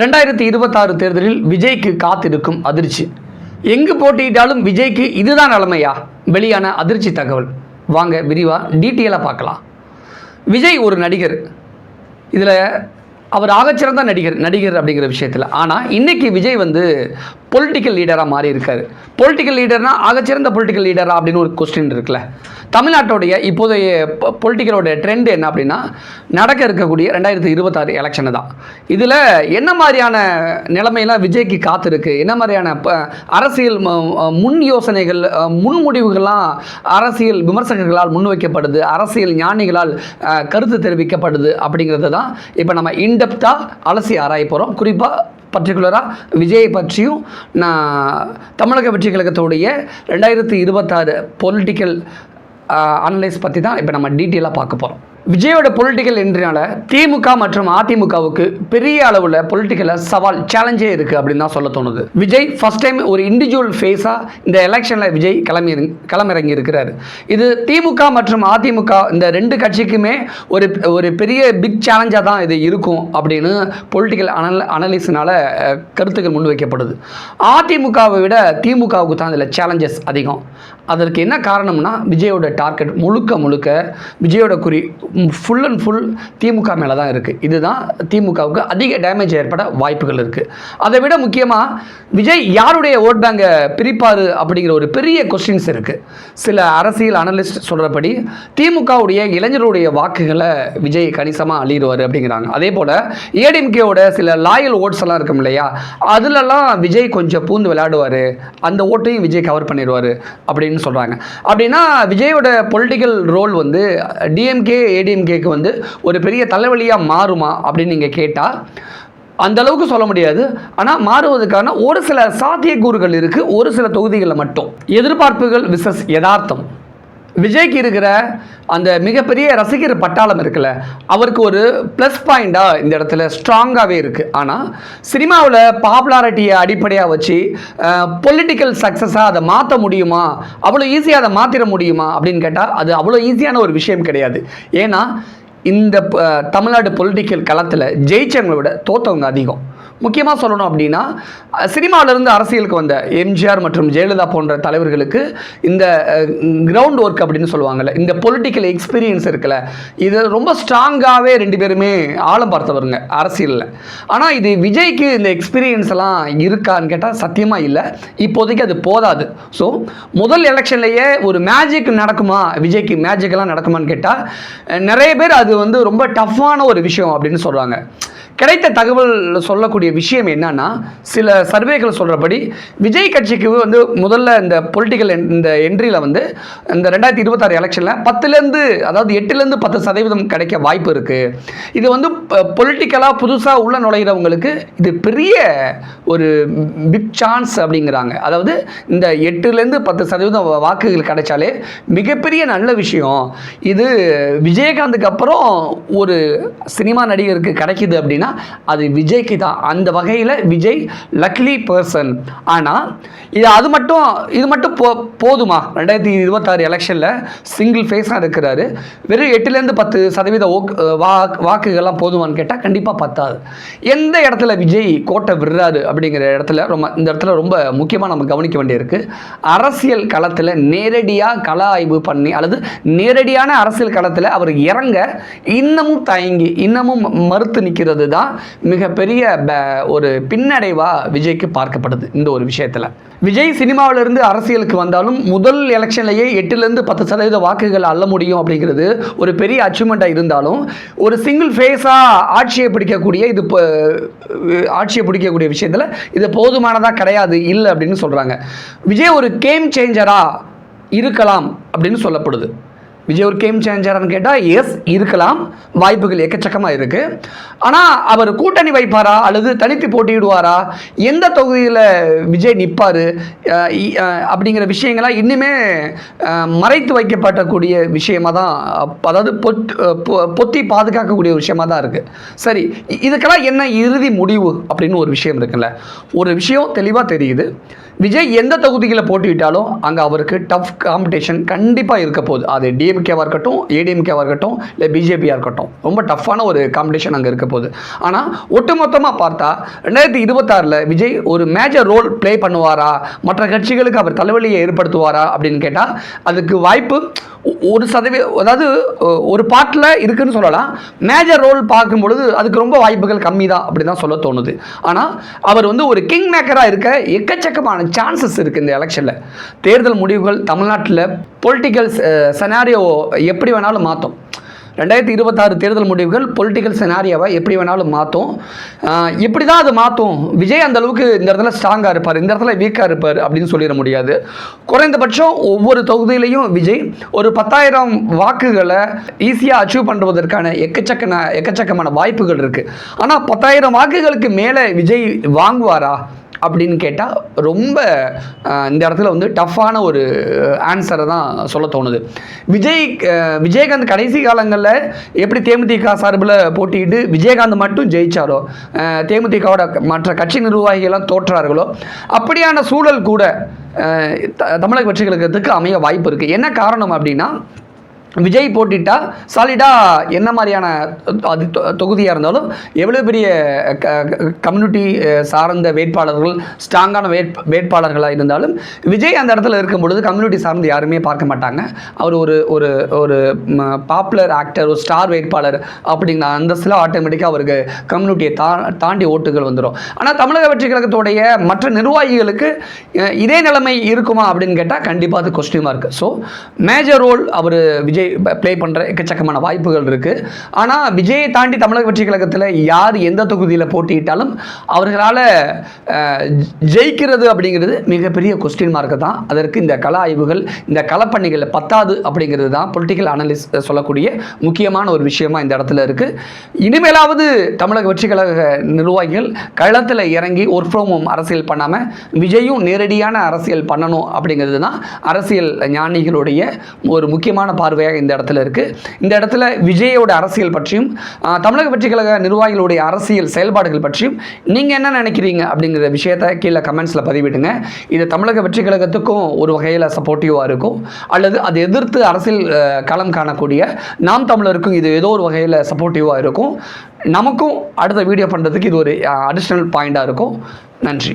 ரெண்டாயிரத்தி இருபத்தாறு தேர்தலில் விஜய்க்கு காத்திருக்கும் அதிர்ச்சி. எங்கு போட்டியிட்டாலும் விஜய்க்கு இதுதான் நிலைமையா? வெளியான அதிர்ச்சி தகவல். வாங்க விரிவாக டீட்டெயிலாக பார்க்கலாம். விஜய் ஒரு நடிகர். இதில் அவர் ஆகச்சிறந்த நடிகர் நடிகர் அப்படிங்கிற விஷயத்தில். ஆனால் இன்னைக்கு விஜய் வந்து பொலிட்டிக்கல் லீடராக மாறி இருக்கார். பொலிட்டிக்கல் லீடர்னா ஆகச்சிறந்த பொலிட்டிக்கல் லீடரா அப்படின்னு ஒரு கொஸ்டின் இருக்குல்ல. தமிழ்நாட்டுடைய இப்போதைய பொலிட்டிக்கலோட ட்ரெண்ட் என்ன அப்படின்னா நடக்க இருக்கக்கூடிய ரெண்டாயிரத்தி இருபத்தாறு எலெக்ஷனு தான். இதில் என்ன மாதிரியான நிலைமையெல்லாம் விஜய்க்கு காத்திருக்கு? என்ன மாதிரியான ப- அரசியல் முன் யோசனைகள் முன்முடிவுகள்லாம் அரசியல் விமர்சகர்களால் முன்வைக்கப்படுது அரசியல் ஞானிகளால் கருத்து தெரிவிக்கப்படுது அப்படிங்கிறது தான் இப்போ நம்ம இன்டெப்த்தாக அலசி ஆராய போகிறோம் குறிப்பாக பர்டிகுலராக விஜயை பற்றியும் நான் தமிழக வெற்றி கழகத்துடைய ரெண்டாயிரத்தி இருபத்தாறு பொலிட்டிக்கல் அனலைஸ் பற்றி தான் இப்போ நம்ம டீட்டெயிலாக பார்க்க போகிறோம் விஜயோட பொலிட்டிக்கல் என்றனால திமுக மற்றும் அதிமுகவுக்கு பெரிய அளவில் பொலிட்டிக்கலில் சவால் சேலஞ்சே இருக்குது அப்படின்னு தான் சொல்ல தோணுது. விஜய் ஃபர்ஸ்ட் டைம் ஒரு இண்டிவிஜுவல் ஃபேஸாக இந்த எலெக்ஷனில் விஜய் கிளம்பி களமிறங்கி இருக்கிறாரு. இது திமுக மற்றும் அதிமுக இந்த ரெண்டு கட்சிக்குமே ஒரு ஒரு பெரிய பிக் சேலஞ்சாக தான் இது இருக்கும் அப்படின்னு பொலிட்டிக்கல் அனல் அனலிஸ்னால் கருத்துக்கள் முன்வைக்கப்படுது அதிமுகவை விட திமுகவுக்கு தான் இதில் சேலஞ்சஸ் அதிகம். அதற்கு என்ன காரணம்னா விஜயோட டார்கெட் முழுக்க முழுக்க விஜயோட குறி ஃபுல் அண்ட் ஃபுல் திமுக மேலே தான் இருக்குது இதுதான் திமுகவுக்கு அதிக டேமேஜ் ஏற்பட வாய்ப்புகள் இருக்குது அதை விட முக்கியமாக விஜய் யாருடைய ஓட் பேங்கை பிரிப்பார் அப்படிங்கிற ஒரு பெரிய கொஸ்டின்ஸ் இருக்குது சில அரசியல் அனலிஸ்ட் சொல்கிறபடி திமுகவுடைய இளைஞருடைய வாக்குகளை விஜய் கணிசமாக அழிடுவார் அப்படிங்கிறாங்க. அதே போல் ஏடிஎம்கேவோட சில லாயல் ஓட்ஸ் எல்லாம் இருக்கும் இல்லையா அதுலலாம் விஜய் கொஞ்சம் பூந்து விளையாடுவார். அந்த ஓட்டையும் விஜய் கவர் பண்ணிடுவார் அப்படின்னு சொல்கிறாங்க அப்படின்னா விஜயோட பொலிட்டிக்கல் ரோல் வந்து டிஎம்கே ஏடிஎம்கேக்கு வந்து ஒரு பெரிய தலைவலியாக மாறுமா அப்படின்னு நீங்கள் கேட்டால் அந்த அளவுக்கு சொல்ல முடியாது. ஆனால் மாறுவதற்கான ஒரு சில சாத்தியக்கூறுகள் இருக்குது ஒரு சில தொகுதிகளில் மட்டும். எதிர்பார்ப்புகள் விசஸ் யதார்த்தம். விஜய்க்கு இருக்கிற அந்த மிகப்பெரிய ரசிகர் பட்டாளம் இருக்குல்ல அவருக்கு ஒரு ப்ளஸ் பாயிண்டாக இந்த இடத்துல ஸ்ட்ராங்காகவே இருக்குது ஆனால் சினிமாவில் பாப்புலாரிட்டியை அடிப்படையாக வச்சு பொலிட்டிக்கல் சக்ஸஸாக அதை மாற்ற முடியுமா? அவ்வளோ ஈஸியாக அதை மாற்றிட முடியுமா? அப்படின்னு கேட்டால் அது அவ்வளோ ஈஸியான ஒரு விஷயம் கிடையாது. ஏன்னா இந்த ப- தமிழ்நாடு பொலிட்டிக்கல் களத்தில் ஜெயிச்சவங்களை விட தோத்தவங்க அதிகம். முக்கியமாக சொல்லணும் அப்படின்னா சினிமாவிலிருந்து அரசியலுக்கு வந்த எம்ஜிஆர் மற்றும் ஜெயலலிதா போன்ற தலைவர்களுக்கு இந்த கிரவுண்ட் ஒர்க் அப்படின்னு சொல்லுவாங்கல்ல இந்த பொலிட்டிக்கல் எக்ஸ்பீரியன்ஸ் இருக்குல்ல இது ரொம்ப ஸ்ட்ராங்காகவே ரெண்டு பேருமே ஆழம் பார்த்தவருங்க அரசியலில். ஆனால் இது விஜய்க்கு இந்த எக்ஸ்பீரியன்ஸ் எல்லாம் இருக்கான்னு கேட்டால் சத்தியமாக இல்லை. இப்போதைக்கு அது போதாது. ஸோ முதல் எலெக்ஷன்லேயே ஒரு மேஜிக் நடக்குமா? விஜய்க்கு மேஜிக்கெல்லாம் நடக்குமான்னு கேட்டால் நிறைய பேர் அது வந்து ரொம்ப டஃப்பான ஒரு விஷயம் அப்படின்னு சொல்கிறாங்க கிடைத்த தகவல் சொல்லக்கூடிய விஷயம் என்னன்னா சில சர்வேகள் சொல்கிறபடி விஜய் கட்சிக்கு வந்து முதல்ல இந்த பொலிட்டிக்கல் இந்த என்ட்ரியில் வந்து இந்த ரெண்டாயிரத்தி இருபத்தாறு எலெக்ஷனில் பத்துலேருந்து அதாவது எட்டுலேருந்து பத்து சதவீதம் கிடைக்க வாய்ப்பு இருக்குது இது வந்து பொலிட்டிக்கலாக புதுசாக உள்ள நுழைகிறவங்களுக்கு இது பெரிய ஒரு பிக் சான்ஸ் அப்படிங்கிறாங்க. அதாவது இந்த எட்டுலேருந்து பத்து சதவீதம் வாக்குகள் கிடைச்சாலே மிகப்பெரிய நல்ல விஷயம். இது விஜயகாந்துக்கு அப்புறம் ஒரு சினிமா நடிகருக்கு கிடைக்குது அப்படின்னா அது விஜய்க்கு தான். அந்த வகையில் விஜய் லக்லி பர்சன் ஆனால் இது அது மட்டும் இது மட்டும் போ போதுமா? ரெண்டாயிரத்தி இருபத்தாறு எலெக்ஷனில் சிங்கிள் ஃபேஸாக இருக்கிறாரு. வெறும் எட்டுலேருந்து பத்து சதவீத ஓக் வாக் வாக்குகள்லாம் போதுமான்னு கேட்டால் கண்டிப்பாக பத்தாது. எந்த இடத்துல விஜய் கோட்டை விடுறாரு அப்படிங்கிற இடத்துல ரொம்ப இந்த இடத்துல ரொம்ப முக்கியமாக நம்ம கவனிக்க வேண்டியிருக்கு. அரசியல் களத்தில் நேரடியாக கள ஆய்வு பண்ணி அல்லது நேரடியான அரசியல் களத்தில் அவர் இறங்க இன்னமும் தயங்கி இன்னமும் மறுத்து நிற்கிறது தான் மிகப்பெரிய ப- ஒரு பின்னடைவாக விஜய்க்கு பார்க்கப்படுது இந்த ஒரு விஷயத்தில். விஜய் சினிமாவிலிருந்து அரசியலுக்கு வந்தாலும் முதல் எலெக்ஷன்லேயே எட்டுலேருந்து பத்து சதவீத வாக்குகள் அள்ள முடியும் அப்படிங்கிறது ஒரு பெரிய அச்சீவ்மெண்ட்டாக இருந்தாலும் ஒரு சிங்கிள் ஃபேஸாக ஆட்சியை பிடிக்கக்கூடிய இது ஆட்சியை பிடிக்கக்கூடிய விஷயத்தில் இது போதுமானதாக கிடையாது இல்லை அப்படின்னு சொல்கிறாங்க விஜய் ஒரு கேம் சேஞ்சராக இருக்கலாம் அப்படின்னு சொல்லப்படுது. விஜய் ஒரு கேம் சேஞ்சரான்னு கேட்டால் எஸ் இருக்கலாம். வாய்ப்புகள் எக்கச்சக்கமாக இருக்குது ஆனால் அவர் கூட்டணி வைப்பாரா? அல்லது தனித்து போட்டியிடுவாரா? எந்த தொகுதியில் விஜய் நிற்பார் அப்படிங்கிற விஷயங்கள்லாம் இன்னுமே மறைத்து வைக்கப்படக்கூடிய விஷயமாக தான் அதாவது பொத் பொ- பொத்தி பாதுகாக்கக்கூடிய விஷயமாக தான் இருக்குது சரி இதுக்கெல்லாம் என்ன இறுதி முடிவு அப்படின்னு ஒரு விஷயம் இருக்குல்ல. ஒரு விஷயம் தெளிவாக தெரியுது. விஜய் எந்த தொகுதியில் போட்டியிட்டாலும் அங்கே அவருக்கு டஃப் காம்படிஷன் கண்டிப்பாக இருக்க போகுது. அது டி டிஎம்கேவாக இருக்கட்டும் ஏடிஎம்கேவாக இருக்கட்டும் இல்லை பிஜேபியாக இருக்கட்டும். ரொம்ப டஃப்பான ஒரு காம்படிஷன் அங்கே இருக்க போகுது. ஆனால் ஒட்டுமொத்தமாக பார்த்தா ரெண்டாயிரத்தி இருபத்தாறில் விஜய் ஒரு மேஜர் ரோல் ப்ளே பண்ணுவாரா? மற்ற கட்சிகளுக்கு அவர் தலைவலியை ஏற்படுத்துவாரா? அப்படின்னு கேட்டால் அதுக்கு வாய்ப்பு ஒரு சதவீதம் அதாவது ஒரு பாட்டில் இருக்குன்னு சொல்லலாம். மேஜர் ரோல் பார்க்கும் பொழுது அதுக்கு ரொம்ப வாய்ப்புகள் கம்மி தான் அப்படி தான் சொல்ல தோணுது. ஆனால் அவர் வந்து ஒரு கிங் மேக்கராக இருக்க எக்கச்சக்கமான சான்சஸ் இருக்குது இந்த எலெக்ஷனில் தேர்தல் முடிவுகள் தமிழ்நாட்டில் பொலிட்டிக்கல் செனாரியோ எப்படி வேணாலும் மாற்றும் ரெண்டாயிரத்தி இருபத்தாறு தேர்தல் முடிவுகள் பொலிட்டிக்கல் செனாரியாவை எப்படி வேணாலும் மாற்றும் இப்படி தான் அது மாற்றும் விஜய் அந்த அளவுக்கு இந்த இடத்துல ஸ்ட்ராங்காக இருப்பார் இந்த இடத்துல வீக்காக இருப்பார் அப்படின்னு சொல்லிட முடியாது. குறைந்தபட்சம் ஒவ்வொரு தொகுதியிலையும் விஜய் ஒரு பத்தாயிரம் வாக்குகளை ஈஸியாக அச்சீவ் பண்ணுவதற்கான எக்கச்சக்கன எக்கச்சக்கமான வாய்ப்புகள் இருக்குது ஆனால் பத்தாயிரம் வாக்குகளுக்கு மேலே விஜய் வாங்குவாரா? அப்படின்னு கேட்டால் ரொம்ப இந்த இடத்துல வந்து டஃப்பான ஒரு ஆன்சரை தான் சொல்ல தோணுது. விஜய் விஜயகாந்த் கடைசி காலங்களில் எப்படி தேமுதிக சார்பில் போட்டியிட்டு விஜயகாந்த் மட்டும் ஜெயித்தாரோ தேமுதிகவோட மற்ற கட்சி நிர்வாகிகள்லாம் தோற்றார்களோ அப்படியான சூழல் கூட த- தமிழக வெற்றி அமைய வாய்ப்பு இருக்குது என்ன காரணம் அப்படின்னா விஜய் போட்டிட்டா சாலிடாக என்ன மாதிரியான அது தொகுதியாக இருந்தாலும் எவ்வளோ பெரிய கம்யூனிட்டி சார்ந்த வேட்பாளர்கள் ஸ்ட்ராங்கான வேட்ப வேட்பாளர்களாக இருந்தாலும் விஜய் அந்த இடத்துல இருக்கும் பொழுது கம்யூனிட்டி சார்ந்து யாருமே பார்க்க மாட்டாங்க. அவர் ஒரு ஒரு ஒரு பாப்புலர் ஆக்டர் ஒரு ஸ்டார் வேட்பாளர் அப்படிங்கிற அந்தஸ்தில் ஆட்டோமேட்டிக்காக அவருக்கு கம்யூனிட்டியை தா தாண்டி ஓட்டுகள் வந்துடும் ஆனால் தமிழக வெற்றி கழகத்துடைய மற்ற நிர்வாகிகளுக்கு இதே நிலைமை இருக்குமா அப்படின்னு கேட்டால் கண்டிப்பாக அது கொஸ்டியூமாக இருக்குது ஸோ மேஜர் ரோல் அவர் விஜய் ப்ளே பண்ணுற எக்கச்சக்கமான வாய்ப்புகள் இருக்குது ஆனால் விஜயை தாண்டி தமிழக வெற்றி கழகத்தில் யார் எந்த தொகுதியில் போட்டியிட்டாலும் அவர்களால் ஜெயிக்கிறது அப்படிங்கிறது மிகப்பெரிய கொஸ்டின் மார்க்கு தான். அதற்கு இந்த கள ஆய்வுகள் இந்த களப்பணிகள் பத்தாது அப்படிங்கிறது தான் பொலிட்டிக்கல் அனலிஸ்ட் சொல்லக்கூடிய முக்கியமான ஒரு விஷயமா இந்த இடத்துல இருக்குது இனிமேலாவது தமிழக வெற்றி கழக நிர்வாகிகள் களத்தில் இறங்கி ஒர்க் ஃப்ரம் ஹோம் அரசியல் பண்ணாமல் விஜயும் நேரடியான அரசியல் பண்ணணும் அப்படிங்கிறது தான் அரசியல் ஞானிகளுடைய ஒரு முக்கியமான பார்வையாக இந்த இடத்துல இருக்குது இந்த இடத்துல விஜயோட அரசியல் பற்றியும் தமிழக வெற்றி கழக நிர்வாகிகளுடைய அரசியல் செயல்பாடுகள் பற்றியும் நீங்கள் என்ன நினைக்கிறீங்க அப்படிங்கிற விஷயத்தை கீழே கமெண்ட்ஸில் பதிவிடுங்க. இது தமிழக வெற்றி கழகத்துக்கும் ஒரு வகையில் சப்போர்ட்டிவாக இருக்கும். அல்லது அதை எதிர்த்து அரசியல் களம் காணக்கூடிய நாம் தமிழருக்கும் இது ஏதோ ஒரு வகையில் சப்போர்ட்டிவாக இருக்கும். நமக்கும் அடுத்த வீடியோ பண்ணுறதுக்கு இது ஒரு அடிஷ்னல் பாயிண்ட்டாக இருக்கும். நன்றி.